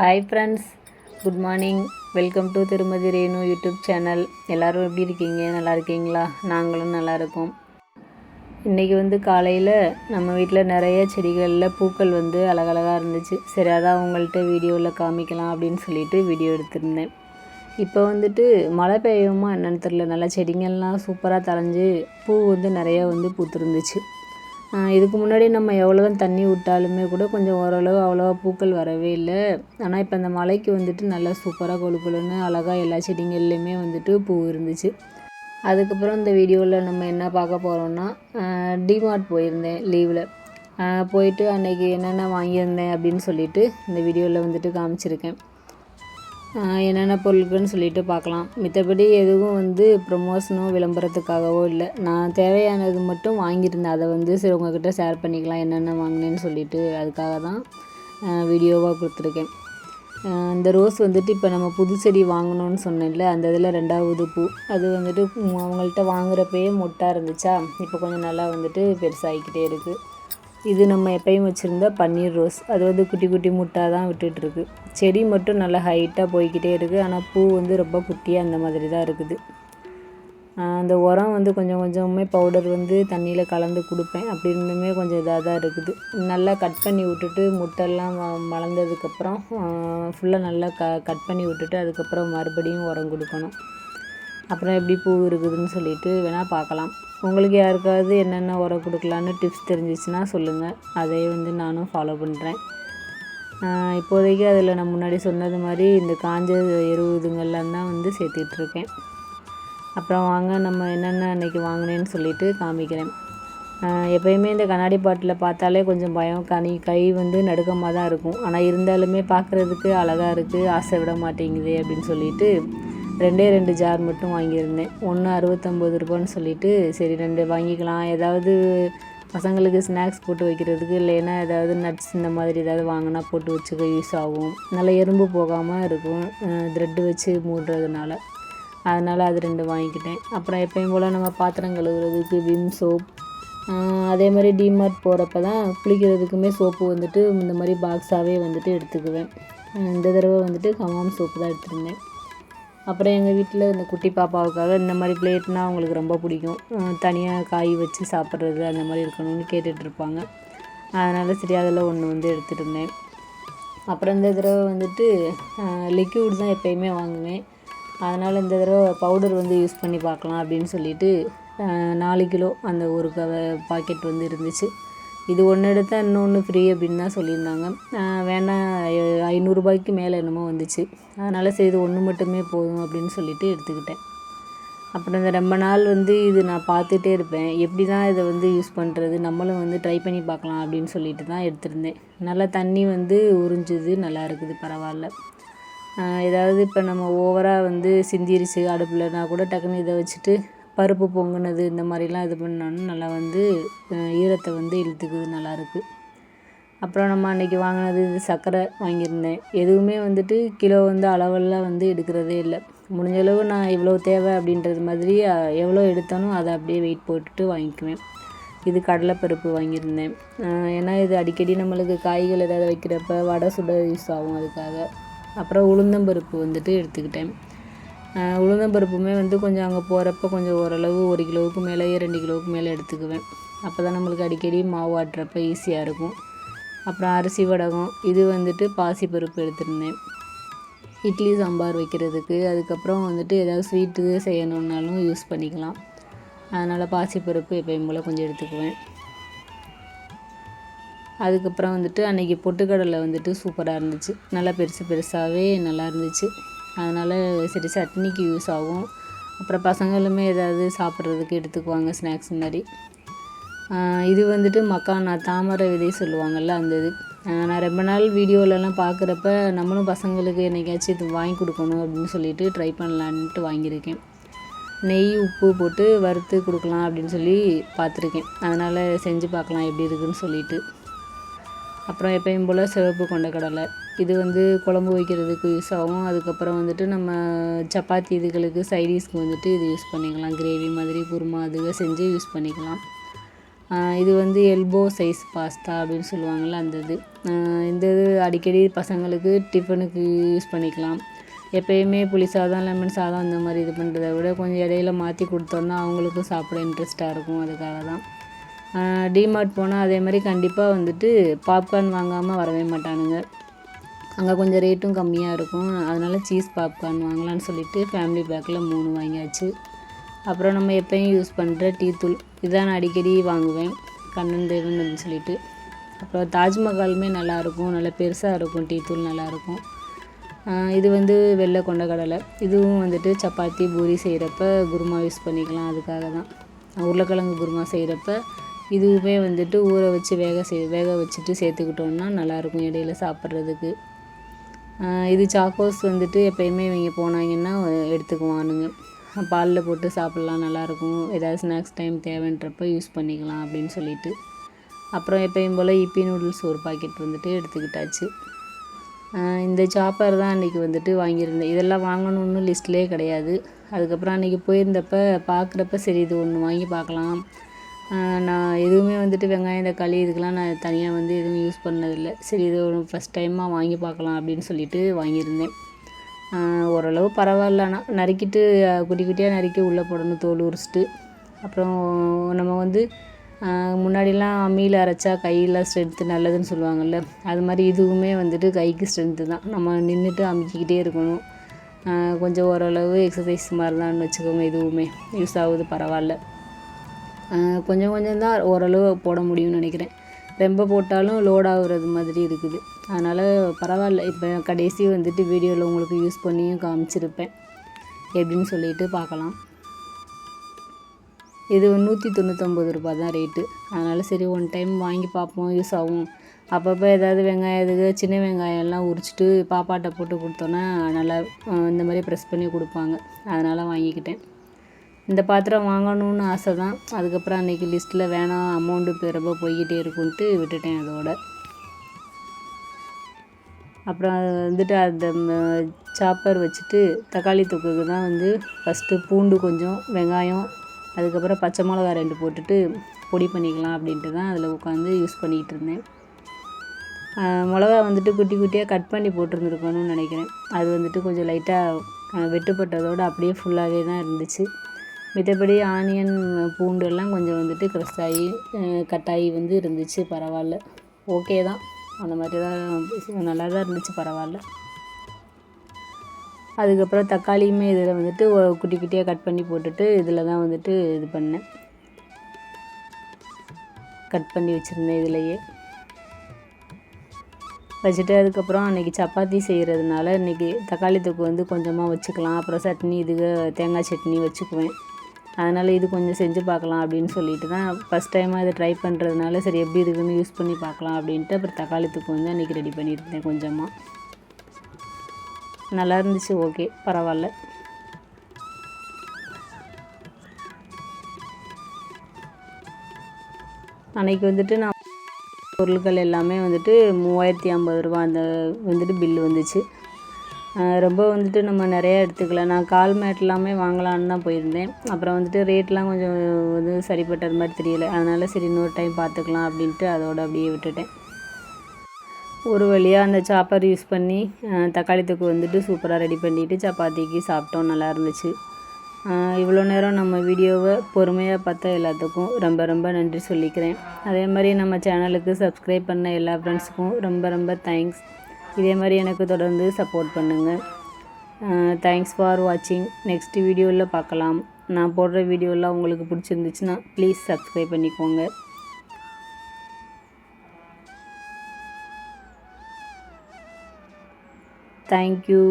Hi friends good morning welcome to திருமதி Renu YouTube channel எல்லோரும் எப்படி இருக்கீங்க? நல்லா இருக்கீங்களா? நாங்களும் நல்லா இருக்கோம். இன்றைக்கி வந்து காலையில் நம்ம வீட்டில் நிறைய செடிகளில் பூக்கள் வந்து அழகழகாக இருந்துச்சு. சரி அதான் உங்கள்கிட்ட வீடியோவில் காமிக்கலாம் அப்படின்னு சொல்லிட்டு வீடியோ எடுத்திருந்தேன். இப்போ வந்துட்டு மழை பெய்யுமா என்னென்னு தெரில நல்லா செடிங்கள்லாம் சூப்பராக தளைஞ்சு பூ வந்து நிறையா வந்து பூத்துருந்துச்சு. இதுக்கு முன்னாடி நம்ம எவ்வளோ தான் தண்ணி விட்டாலுமே கூட கொஞ்சம் ஓரளவு அவ்வளோவா பூக்கள் வரவே இல்லை. ஆனால் இப்போ அந்த மலைக்கு வந்துட்டு நல்லா சூப்பராக கொழு கொழுன்னு அழகாக எல்லா செடிங்கள்லையுமே வந்துட்டு பூ இருந்துச்சு. அதுக்கப்புறம் இந்த வீடியோவில் நம்ம என்ன பார்க்க போகிறோம்னா டிமார்ட் போயிருந்தேன் லீவில் போயிட்டு அன்னைக்கு என்னென்ன வாங்கியிருந்தேன் அப்படின்னு சொல்லிட்டு இந்த வீடியோவில் வந்துட்டு காமிச்சிருக்கேன். என்னென்ன பொருட்கள்னு சொல்லிட்டு பார்க்கலாம். மித்தபடி எதுவும் வந்து ப்ரொமோஷனோ விளம்பரத்துக்காகவோ இல்லை. நான் தேவையானது மட்டும் வாங்கியிருந்தேன். அதை வந்து சரி உங்ககிட்ட ஷேர் பண்ணிக்கலாம் என்னென்ன வாங்கினேன்னு சொல்லிட்டு அதுக்காக தான் வீடியோவாக கொடுத்துருக்கேன். இந்த ரோஸ் வந்துட்டு இப்போ நம்ம புது செடி வாங்கணும்னு சொன்னேன்ல அந்த இதில் ரெண்டாவது பூ. அது வந்துட்டு அவங்கள்ட்ட வாங்குறப்பயே மொட்டாக இருந்துச்சா? இப்போ கொஞ்சம் நல்லா வந்துட்டு பெருசாகிக்கிட்டே இருக்குது இது நம்ம எப்பயும் வச்சுருந்த பன்னீர் ரோஸ். அது வந்து குட்டி குட்டி முட்டாக தான் விட்டுட்டுருக்கு. செடி மட்டும் நல்லா ஹைட்டாக போய்கிட்டே இருக்குது ஆனால் பூ வந்து ரொம்ப குட்டியாக அந்த மாதிரி தான் இருக்குது அந்த உரம் வந்து கொஞ்சம் கொஞ்சமே பவுடர் வந்து தண்ணியில் கலந்து கொடுப்பேன். அப்படி இருந்துமே கொஞ்சம் இதாக தான் இருக்குது. நல்லா கட் பண்ணி விட்டுட்டு முட்டெல்லாம் வ- வளர்ந்ததுக்கப்புறம் ஃபுல்லாக நல்லா க கட் பண்ணி விட்டுட்டு அதுக்கப்புறம் மறுபடியும் உரம் கொடுக்கணும். அப்புறம் எப்படி பூ இருக்குதுன்னு சொல்லிட்டு வேணால் பார்க்கலாம். உங்களுக்கு யாருக்காவது என்னென்ன உரம் கொடுக்கலான்னு டிப்ஸ் தெரிஞ்சிச்சுன்னா சொல்லுங்கள் அதை வந்து நானும் ஃபாலோ பண்ணுறேன் இப்போதைக்கு அதில் நான் முன்னாடி சொன்னது மாதிரி இந்த காஞ்ச எருவு இதுங்கள்லாம் தான் வந்து சேர்த்துட்ருக்கேன் அப்புறம் வாங்க நம்ம என்னென்ன அன்றைக்கி வாங்கினேன்னு சொல்லிட்டு காமிக்கிறேன். எப்பயுமே இந்த கண்ணாடி பாட்டில் பார்த்தாலே கொஞ்சம் பயம். கனி கை வந்து நடுக்கமாக தான் இருக்கும். ஆனால் இருந்தாலுமே பார்க்குறதுக்கு அழகாக இருக்குது ஆசை விட மாட்டேங்குது அப்படின்னு சொல்லிட்டு ரெண்டே ரெண்டு ஜார் மட்டும் வாங்கியிருந்தேன். ஒன்று அறுபத்தொம்போது ரூபான்னு சொல்லிட்டு சரி ரெண்டு வாங்கிக்கலாம். ஏதாவது பசங்களுக்கு ஸ்நாக்ஸ் போட்டு வைக்கிறதுக்கு இல்லைன்னா ஏதாவது நட்ஸ் இந்த மாதிரி ஏதாவது வாங்கினா போட்டு வச்சுக்க யூஸ் ஆகும். நல்லா எறும்பு போகாமல் இருக்கும். த்ரெட்டு வச்சு மூடுறதுனால. அதனால் அது ரெண்டு வாங்கிக்கிட்டேன். அப்புறம் எப்பயும் போல் நம்ம பாத்திரம் கழுவுறதுக்கு விம் சோப் அதே மாதிரி டிமார்ட் போகிறப்ப தான் குளிக்கிறதுக்குமே சோப்பு வந்துட்டு இந்த மாதிரி பாக்ஸாகவே வந்துட்டு எடுத்துக்குவேன். இந்த தடவை வந்துட்டு ஹமாம் சோப்பு தான் எடுத்துருந்தேன். அப்புறம் எங்கள் வீட்டில் இந்த குட்டி பாப்பாவுக்காக இந்த மாதிரி பிளேட்னால் அவங்களுக்கு ரொம்ப பிடிக்கும். தனியாக காய் வச்சு சாப்பிட்றது அந்த மாதிரி இருக்கணும்னு கேட்டுட்ருப்பாங்க அதனால் சரி அதில் ஒன்று வந்து எடுத்துகிட்டு இருந்தேன். அப்புறம் இந்த தடவை வந்துட்டு லிக்யூட் தான் எப்பயுமே வாங்குவேன். அதனால் இந்த தடவை பவுடர் வந்து யூஸ் பண்ணி பார்க்கலாம் அப்படின்னு சொல்லிட்டு நாலு கிலோ அந்த ஒரு பாக்கெட் வந்து இருந்துச்சு. இது ஒன்று எடுத்தால் இன்னொன்று ஃப்ரீ அப்படின்னு தான் சொல்லியிருந்தாங்க. அஹ், ஐநூறுரூபாய்க்கு மேலே என்னமோ வந்துச்சு. அதனால் சரி இது ஒன்று மட்டுமே போதும் அப்படின்னு சொல்லிவிட்டு எடுத்துக்கிட்டேன். அப்புறம் இந்த ரொம்ப நாள் வந்து இது நான் பார்த்துட்டே இருப்பேன். எப்படி தான் இதை வந்து யூஸ் பண்ணுறது நம்மளும் வந்து ட்ரை பண்ணி பார்க்கலாம் அப்படின்னு சொல்லிட்டு தான் எடுத்திருந்தேன். நல்லா தண்ணி வந்து உறிஞ்சுது நல்லா இருக்குது பரவாயில்ல. ஏதாவது இப்போ நம்ம ஓவராக வந்து சிந்திருச்சு அடுப்புலனா கூட டக்குன்னு இதை வச்சுட்டு பருப்பு பொங்கினது இந்த மாதிரிலாம் இது பண்ணோன்னா நல்லா வந்து ஈரத்தை வந்து இழுத்துக்குது நல்லாயிருக்கு அப்புறம் நம்ம அன்றைக்கி வாங்கினது இது சர்க்கரை வாங்கியிருந்தேன். எதுவுமே வந்துட்டு கிலோ வந்து அளவெல்லாம் வந்து எடுக்கிறதே இல்லை. முடிஞ்சளவு நான் இவ்வளோ தேவை அப்படின்றது மாதிரி எவ்வளோ எடுத்தாலும் அதை அப்படியே வெயிட் போட்டுட்டு வாங்கிக்குவேன். இது கடலைப்பருப்பு வாங்கியிருந்தேன். ஏன்னா இது அடிக்கடி நம்மளுக்கு காய்கள் ஏதாவது வைக்கிறப்ப வடை சுட யூஸ் ஆகும் அதுக்காக. அப்புறம் உளுந்தம்பருப்பு வந்துட்டு எடுத்துக்கிட்டேன். உளுந்தம்பருப்புமே வந்து கொஞ்சம் அங்கே போகிறப்ப கொஞ்சம் ஓரளவு ஒரு கிலோவுக்கு மேலேயே ரெண்டு கிலோவுக்கு மேலே எடுத்துக்குவேன். அப்போ தான் நம்மளுக்கு அடிக்கடி மாவு ஆட்டுறப்ப ஈஸியாக இருக்கும். அப்புறம் அரிசி வடகம் இது வந்துட்டு பாசிப்பருப்பு எடுத்திருந்தேன். இட்லி சாம்பார் வைக்கிறதுக்கு. அதுக்கப்புறம் வந்துட்டு ஏதாவது ஸ்வீட்டு செய்யணுன்னாலும் யூஸ் பண்ணிக்கலாம். அதனால் பாசிப்பருப்பு எப்பயும் போல் கொஞ்சம் எடுத்துக்குவேன். அதுக்கப்புறம் வந்துட்டு அன்றைக்கி பொட்டுக்கடலை வந்துட்டு சூப்பராக இருந்துச்சு. நல்லா பெருசு பெருசாகவே நல்லா இருந்துச்சு. அதனால் சரி சட்னிக்கு யூஸ் ஆகும். அப்புறம் பசங்களுமே ஏதாவது சாப்பிட்றதுக்கு எடுத்துக்குவாங்க ஸ்நாக்ஸ் மாதிரி இது வந்துட்டு மக்கானா தாமரை விதை சொல்லுவாங்கள்ல அந்த இது. நான் ரொம்ப நாள் வீடியோலலாம் பார்க்குறப்ப நம்மளும் பசங்களுக்கு என்னைக்காச்சும் இது வாங்கி கொடுக்கணும் அப்படின்னு சொல்லிட்டு ட்ரை பண்ணலான்ட்டு வாங்கியிருக்கேன். நெய் உப்பு போட்டு வறுத்து கொடுக்கலாம் அப்படின்னு சொல்லி பார்த்துருக்கேன். அதனால் செஞ்சு பார்க்கலாம் எப்படி இருக்குதுன்னு சொல்லிட்டு. அப்புறம் எப்பயும் போல் சிவப்பு கொண்டக்கடலை இது வந்து குழம்பு வைக்கிறதுக்கு யூஸ் ஆகும். அதுக்கப்புறம் வந்துட்டு நம்ம சப்பாத்தி இதுகளுக்கு சைடிஷ்க்கு வந்துட்டு இது யூஸ் பண்ணிக்கலாம். கிரேவி மாதிரி குருமா அதுவே செஞ்சு யூஸ் பண்ணிக்கலாம். இது வந்து எல்போ சைஸ் பாஸ்தா அப்படின்னு சொல்லுவாங்கள்ல அந்த இது. இந்த இது அடிக்கடி பசங்களுக்கு டிஃபனுக்கு யூஸ் பண்ணிக்கலாம். எப்பயுமே புளி சாதம் லெமன் சாதம் அந்த மாதிரி இது பண்ணுறத விட கொஞ்சம் இடையில மாற்றி கொடுத்தோன்னா அவங்களுக்கும் சாப்பிட இன்ட்ரெஸ்ட்டாக இருக்கும். அதுக்காக தான். டிமார்ட் போனால் அதே மாதிரி கண்டிப்பாக வந்துட்டு பாப்கார்ன் வாங்காமல் வரவே மாட்டானுங்க. அங்கே கொஞ்சம் ரேட்டும் கம்மியாக இருக்கும். அதனால் சீஸ் பாப்கார்ன் வாங்கலான்னு சொல்லிட்டு ஃபேமிலி பேக்கில் மூணு வாங்கியாச்சு. அப்புறம் நம்ம எப்பயும் யூஸ் பண்ணுற டீ தூள். இதான் நான் அடிக்கடி வாங்குவேன். கண்ணன் தேவன் சொல்லிட்டு. அப்புறம் தாஜ்மஹாலுமே நல்லாயிருக்கும் நல்லா பெருசாக இருக்கும். டீ தூள் நல்லாயிருக்கும் இது வந்து வெள்ளை கொண்ட கடலை இதுவும் வந்துட்டு சப்பாத்தி பூரி செய்கிறப்ப குருமா யூஸ் பண்ணிக்கலாம். அதுக்காக தான் உருளைக்கிழங்கு குருமா செய்கிறப்ப இதுவுமே வந்துட்டு ஊற வச்சு வேக செய் வேக வச்சுட்டு சேர்த்துக்கிட்டோம்னா நல்லாயிருக்கும் இடையில சாப்பிட்றதுக்கு. இது சாக்கோஸ் வந்துட்டு எப்போயுமே இவங்க போனாங்கன்னா எடுத்துக்குவானுங்க. பாலில் போட்டு சாப்பிட்லாம் நல்லாயிருக்கும். ஏதாவது ஸ்நாக்ஸ் டைம் தேவைன்றப்ப யூஸ் பண்ணிக்கலாம் அப்படின்னு சொல்லிட்டு. அப்புறம் எப்பயும் போல் இப்பி நூடுல்ஸ் ஒரு பாக்கெட் வந்துட்டு எடுத்துக்கிட்டாச்சு. இந்த சாப்பர் தான் அன்றைக்கி வந்துட்டு வாங்கியிருந்தேன். இதெல்லாம் வாங்கணுன்னு லிஸ்ட்லேயே கிடையாது. அதுக்கப்புறம் அன்றைக்கி போயிருந்தப்ப பார்க்குறப்ப சரி இது ஒன்று வாங்கி பார்க்கலாம். நான் எதுவுமே வந்துட்டு வெங்காயம் தக்காளி இதுக்கெலாம் நான் தனியாக வந்து எதுவும் யூஸ் பண்ணதில்லை. சரி இது ஒரு ஃபஸ்ட் டைமாக வாங்கி பார்க்கலாம் அப்படின்னு சொல்லிட்டு வாங்கியிருந்தேன். ஓரளவு பரவாயில்ல. ஆனால் நறுக்கிட்டு குட்டி குட்டியாக நறுக்கி உள்ளே போடணும் தோல் உரிச்சிட்டு. அப்புறம் நம்ம வந்து முன்னாடிலாம் அம்மியில் அரைச்சா கையில் ஸ்ட்ரென்த்து நல்லதுன்னு சொல்லுவாங்கள்ல அது மாதிரி இதுவுமே வந்துட்டு கைக்கு ஸ்ட்ரென்த்து தான். நம்ம நின்றுட்டு அமுக்கிக்கிட்டே இருக்கணும். கொஞ்சம் ஓரளவு எக்ஸசைஸ் மாதிரி தான் வச்சுக்கோங்க இதுவுமே யூஸ் ஆகுது பரவாயில்ல. கொஞ்சம் கொஞ்சம் தான் ஓரளவு போட முடியும்னு நினைக்கிறேன். ரொம்ப போட்டாலும் லோட் ஆகுறது மாதிரி இருக்குது. அதனால் பரவாயில்ல. இப்போ கடைசி வந்துட்டு வீடியோவில் உங்களுக்கு யூஸ் பண்ணியும் காமிச்சிருப்பேன். எப்படின்னு சொல்லிட்டு பார்க்கலாம். இது நூற்றி தொண்ணூற்றொம்பது ரூபா தான் ரேட்டு அதனால் சரி ஒன் டைம் வாங்கி பார்ப்போம் யூஸ் ஆகும். அப்பப்போ ஏதாவது வெங்காயம் இதுக்கு சின்ன வெங்காயம்லாம் உரிச்சிட்டு பாப்பாட்ட போட்டு கொடுத்தோன்னா நல்லா இந்த மாதிரி ப்ரெஸ் பண்ணி கொடுப்பாங்க. அதனால் வாங்கிக்கிட்டேன். இந்த பாத்திரம் வாங்கணும்னு ஆசை தான் அதுக்கப்புறம் அன்றைக்கி லிஸ்ட்டில் வேணாம் அமௌண்ட்டு ரொம்ப போய்கிட்டே இருக்குன்ட்டு விட்டுட்டேன் அதோட. அப்புறம் வந்துட்டு அந்த சாப்பர் வச்சுட்டு தக்காளி தொக்குக்கு தான் வந்து ஃபஸ்ட்டு பூண்டு கொஞ்சம் வெங்காயம் அதுக்கப்புறம் பச்சை மிளகா ரெண்டு போட்டுட்டு பொடி பண்ணிக்கலாம் அப்படின்ட்டு தான் அதில் உட்காந்து யூஸ் பண்ணிக்கிட்டு இருந்தேன். மிளகா வந்துட்டு குட்டி குட்டியாக கட் பண்ணி போட்டிருந்துருக்கணும்னு நினைக்கிறேன். அது வந்துட்டு கொஞ்சம் லைட்டாக வெட்டுப்பட்டதோடு அப்படியே ஃபுல்லாகவே தான் இருந்துச்சு. மித்தபடி ஆனியன் பூண்டு எல்லாம் கொஞ்சம் வந்துட்டு க்ரஷ் ஆகி கட்டாகி வந்து இருந்துச்சு பரவாயில்ல ஓகே தான். அந்த மாதிரி தான் நல்லா தான் இருந்துச்சு பரவாயில்ல அதுக்கப்புறம் தக்காளியுமே இதில் வந்துட்டு குட்டி குட்டியாக கட் பண்ணி போட்டுட்டு இதில் தான் வந்துட்டு இது பண்ணேன். கட் பண்ணி வச்சுருந்தேன் இதிலையே. வச்சுட்டு அதுக்கப்புறம் அன்றைக்கி சப்பாத்தி செய்கிறதுனால இன்றைக்கி தக்காளி தொக்கு வந்து கொஞ்சமாக வச்சுக்கலாம். அப்புறம் சட்னி இதுக்கு தேங்காய் சட்னி வச்சுக்குவேன். அதனால் இது கொஞ்சம் செஞ்சு பார்க்கலாம் அப்படின்னு சொல்லிட்டு தான் ஃபஸ்ட் டைமாக இதை ட்ரை பண்ணுறதுனால சரி எப்படி இருக்குன்னு யூஸ் பண்ணி பார்க்கலாம் அப்படின்ட்டு அப்புறம் தக்காளி தூக்கு வந்து அன்றைக்கி ரெடி பண்ணியிருந்தேன் கொஞ்சமாக நல்லா இருந்துச்சு ஓகே பரவாயில்ல. அன்றைக்கி வந்துட்டு நான் பொருட்கள் எல்லாமே வந்துட்டு மூவாயிரத்தி ஐம்பது ரூபா அந்த வந்துட்டு பில்லு வந்துச்சு. ரொம்ப வந்துட்டு நம்ம நிறையா எடுத்துக்கலாம் நான் கால் மேட் எல்லாமே வாங்கலான்னு தான் போயிருந்தேன். அப்புறம் வந்துட்டு ரேட்லாம் கொஞ்சம் வந்து சரிப்பட்டது மாதிரி தெரியல. அதனால் சரி இன்னொரு டைம் பார்த்துக்கலாம் அப்படின்ட்டு அதோட அப்படியே விட்டுட்டேன். ஒரு வழியாக அந்த சாப்பர் யூஸ் பண்ணி தக்காளி தொக்கு வந்துட்டு சூப்பராக ரெடி பண்ணிவிட்டு சப்பாத்திக்கு சாப்பிட்டோம். நல்லா இருந்துச்சு. இவ்வளோ நேரம் நம்ம வீடியோவை பொறுமையாக பார்த்தா எல்லாத்துக்கும் ரொம்ப ரொம்ப நன்றி சொல்லிக்கிறேன். அதே மாதிரி நம்ம சேனலுக்கு சப்ஸ்கிரைப் பண்ண எல்லா ஃப்ரெண்ட்ஸுக்கும் ரொம்ப ரொம்ப தேங்க்ஸ் இதே மாதிரி எனக்கு தொடர்ந்து சப்போர்ட் பண்ணுங்கள் தேங்க்ஸ் ஃபார் வாட்சிங் நெக்ஸ்ட் வீடியோவில் பார்க்கலாம். நான் போடுற வீடியோலாம் உங்களுக்கு பிடிச்சிருந்துச்சுன்னா ப்ளீஸ் சப்ஸ்கிரைப் பண்ணிக்கோங்க. தேங்க்யூ